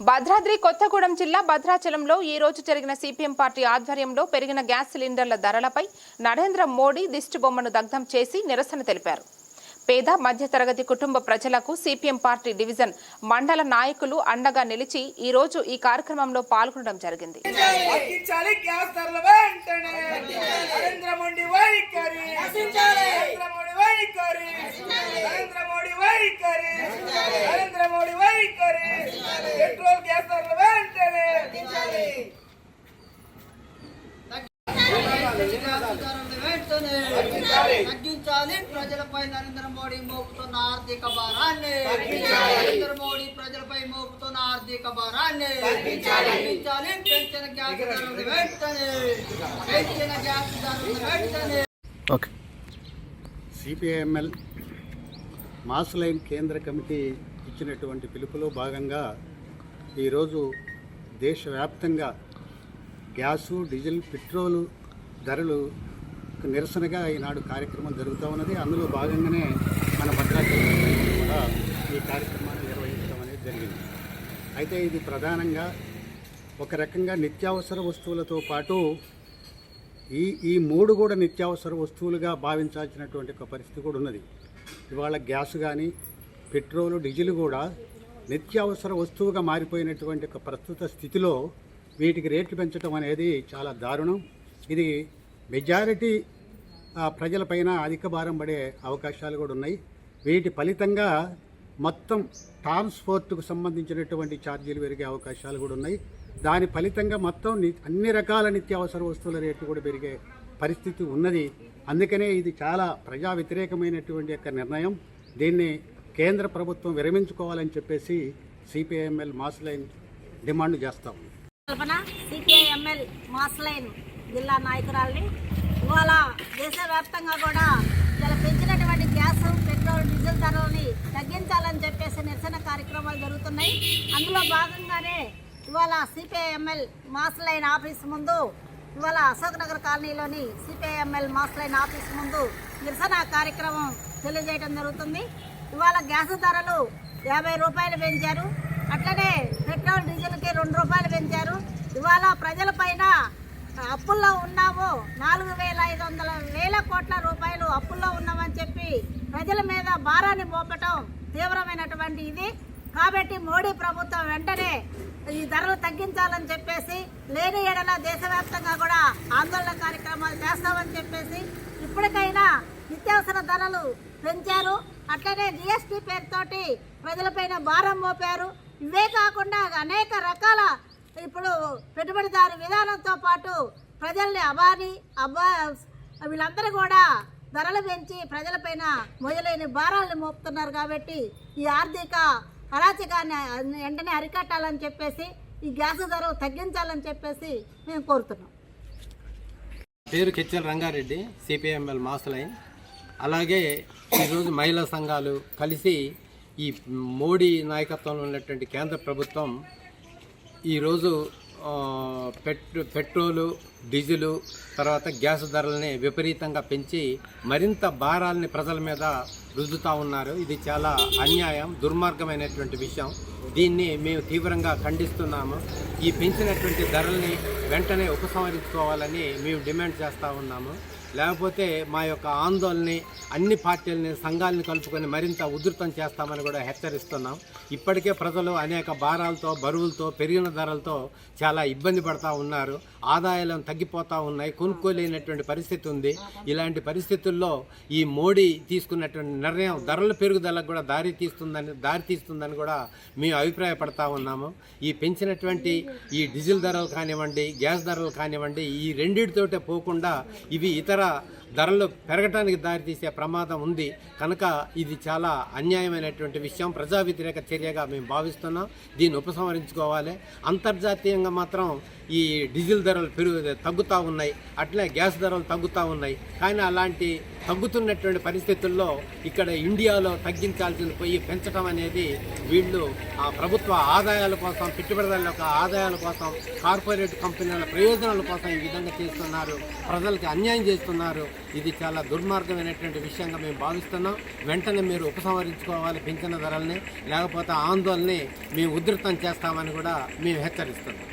భద్రాద్రి కొత్తగూడెం జిల్లా భద్రాచలంలో ఈ రోజు జరిగిన సిపిఎం పార్టీ ఆధ్వర్యంలో పెరిగిన గ్యాస్ సిలిండర్ల ధరలపై నరేంద్ర మోడీ దిష్టిబొమ్మను దగ్ధం చేసి నిరసన తెలిపారు. పేద మధ్యతరగతి కుటుంబ ప్రజలకు సిపిఎం పార్టీ డివిజన్ మండల నాయకులు అండగా నిలిచి ఈ రోజు ఈ కార్యక్రమంలో పాల్గొనడం జరిగింది. తగ్గించాలి గ్యాస్ ధరల వెంటనే. నరేంద్ర మోడీ వైఖరి నరేంద్ర మోడీ వైఖరి నరేంద్ర మోడీ వైఖరి నరేంద్ర మోడీ వైఖరి పెట్రోల్ గ్యాస్ ధరల వెంటనే తగ్గించాలి. ప్రజలపై నరేంద్ర మోడీ మోపుతున్న ఆర్థిక భారాన్ని. నరేంద్ర మోడీ ప్రజలపై మోపుతున్న ఆర్థిక భారాన్ని. తగ్గించాలి. పెంచిన గ్యాస్ ధరలు వెంటనే. పెంచిన గ్యాస్ ధరలు వెంటనే. ఓకే. సిపిఐఎంఎల్ మాస్ లైన్ కేంద్ర కమిటీ ఇచ్చినటువంటి పిలుపులో భాగంగా ఈరోజు దేశవ్యాప్తంగా గ్యాసు డీజిల్ పెట్రోలు ధరలు నిరసనగా ఈనాడు కార్యక్రమం జరుగుతూ ఉన్నది. అందులో భాగంగానే మన భద్రాచలం కూడా ఈ కార్యక్రమాన్ని నిర్వహించడం అనేది జరిగింది. అయితే ఇది ప్రధానంగా ఒక రకంగా నిత్యావసర వస్తువులతో పాటు ఈ ఈ మూడు కూడా నిత్యావసర వస్తువులుగా భావించాల్సినటువంటి ఒక పరిస్థితి కూడా ఉన్నది. ఇవాళ గ్యాస్ కానీ పెట్రోలు డీజిల్ కూడా నిత్యావసర వస్తువుగా మారిపోయినటువంటి ఒక ప్రస్తుత స్థితిలో వీటికి రేట్లు పెంచడం అనేది చాలా దారుణం. ఇది మెజారిటీ ప్రజలపైన అధిక భారం పడే అవకాశాలు కూడా ఉన్నాయి. వీటి ఫలితంగా మొత్తం ట్రాన్స్పోర్ట్కు సంబంధించినటువంటి ఛార్జీలు పెరిగే అవకాశాలు కూడా ఉన్నాయి. దాని ఫలితంగా మొత్తం అన్ని రకాల నిత్యావసర వస్తువుల రేట్లు కూడా పెరిగే పరిస్థితి ఉన్నది. అందుకనే ఇది చాలా ప్రజా వ్యతిరేకమైనటువంటి యొక్క నిర్ణయం. దీన్ని కేంద్ర ప్రభుత్వం విరమించుకోవాలని చెప్పేసి సిపిఐఎంఎల్ మాస్ లైన్ డిమాండ్ చేస్తా ఉంది. కల్పన సిపిఐఎంఎల్ మాస్ లైన్ జిల్లా నాయకురాల్ని ఇవాళ దేశవ్యాప్తంగా కూడా ఇలా పెంచినటువంటి గ్యాస్ పెట్రోల్ డీజిల్ ధరలని తగ్గించాలని చెప్పేసి నిరసన కార్యక్రమాలు జరుగుతున్నాయి. అందులో భాగంగానే ఇవాళ సిపిఐఎంఎల్ మాస్ లైన్ ఆఫీస్ ముందు ఇవాళ అశోక్ నగర్ కాలనీలోని సిపిఐఎంఎల్ మాస్ లైన్ ఆఫీస్ ముందు నిరసన కార్యక్రమం తెలియజేయడం జరుగుతుంది. ఇవాళ గ్యాస్ ధరలు యాభై రూపాయలు పెంచారు. అట్లనే పెట్రోల్ డీజిల్కి రెండు రూపాయలు పెంచారు. ఇవాళ ప్రజలపైన అప్పుల్లో ఉన్నాము నాలుగు వేల ఐదు వందల వేల కోట్ల రూపాయలు అప్పుల్లో ఉన్నామని చెప్పి ప్రజల మీద భారాన్ని మోపటం తీవ్రమైనటువంటి ఇది. కాబట్టి మోడీ ప్రభుత్వం వెంటనే ఈ ధరలు తగ్గించాలని చెప్పేసి లేని ఎడల దేశవ్యాప్తంగా కూడా ఆందోళన కార్యక్రమాలు చేస్తామని చెప్పేసి ఇప్పటికైనా నిత్యావసర ధరలు పెంచారు. అట్లనే జిఎస్టీ పేరుతోటి ప్రజలపైన భారం మోపారు. ఇవే కాకుండా అనేక రకాల ఇప్పుడు పెట్టుబడిదారు విధానంతో పాటు ప్రజల్ని అబాని అబా వీళ్ళందరూ కూడా ధరలు పెంచి ప్రజలపైన మొదలైన భారాలను మోపుతున్నారు కాబట్టి ఈ ఆర్థిక అరాచకాన్ని వెంటనే అరికట్టాలని చెప్పేసి ఈ గ్యాస్ ధర తగ్గించాలని చెప్పేసి మేము కోరుతున్నాం. పేరు కెచ్చల రంగారెడ్డి సిపిఎంఎల్ మాస్లైన్ అలాగే ఈరోజు మహిళా సంఘాలు కలిసి ఈ మోడీ నాయకత్వంలో ఉన్నటువంటి కేంద్ర ప్రభుత్వం ఈరోజు పెట్రోలు డీజిలు తర్వాత గ్యాస్ ధరలని విపరీతంగా పెంచి మరింత భారాల్ని ప్రజల మీద రుద్దుతూ ఉన్నారు. ఇది చాలా అన్యాయం దుర్మార్గమైనటువంటి విషయం. దీన్ని మేము తీవ్రంగా ఖండిస్తున్నాము. ఈ పెంచినటువంటి ధరల్ని వెంటనే ఉపసంహరించుకోవాలని మేము డిమాండ్ చేస్తూ ఉన్నాము. లేకపోతే మా యొక్క ఆందోళనని అన్ని పార్టీలని సంఘాలని కలుపుకొని మరింత ఉధృతం చేస్తామని కూడా హెచ్చరిస్తున్నాం. ఇప్పటికే ప్రజలు అనేక భారాలతో బరువులతో పెరిగిన ధరలతో చాలా ఇబ్బంది పడతా ఉన్నారు. ఆదాయాలను తగ్గిపోతూ ఉన్నాయి. కొనుక్కోలేనటువంటి పరిస్థితి ఉంది. ఇలాంటి పరిస్థితుల్లో ఈ మోడీ తీసుకున్నటువంటి నిర్ణయం ధరల పెరుగుదలకు కూడా దారి తీస్తుందని దారి తీస్తుందని కూడా మేము అభిప్రాయపడతా ఉన్నాము. ఈ పెంచినటువంటి ఈ డీజిల్ ధరలు కానివ్వండి గ్యాస్ ధరలు కానివ్వండి ఈ రెండింటితోటే పోకుండా ఇవి ఇతర para ధరలు పెరగటానికి దారితీసే ప్రమాదం ఉంది. కనుక ఇది చాలా అన్యాయమైనటువంటి విషయం. ప్రజా వ్యతిరేక చర్యగా మేము భావిస్తున్నాం. దీన్ని ఉపసంహరించుకోవాలి. అంతర్జాతీయంగా మాత్రం ఈ డీజిల్ ధరలు పెరుగు తగ్గుతూ ఉన్నాయి. అట్లే గ్యాస్ ధరలు తగ్గుతూ ఉన్నాయి. కానీ అలాంటి తగ్గుతున్నటువంటి పరిస్థితుల్లో ఇక్కడ ఇండియాలో తగ్గించాల్సిన పోయి పెంచడం అనేది వీళ్ళు ఆ ప్రభుత్వ ఆదాయాల కోసం పెట్టుబడిదారుల యొక్క ఆదాయాల కోసం కార్పొరేట్ కంపెనీల ప్రయోజనాల కోసం ఈ విధంగా చేస్తున్నారు. ప్రజలకు అన్యాయం చేస్తున్నారు. ఇది చాలా దుర్మార్గమైనటువంటి విషయంగా మేము భావిస్తున్నాం. వెంటనే మీరు ఉపసంహరించుకోవాలి పింఛన ధరల్ని లేకపోతే ఆందోళనని మేము ఉధృతం చేస్తామని కూడా మేము హెచ్చరిస్తున్నాం.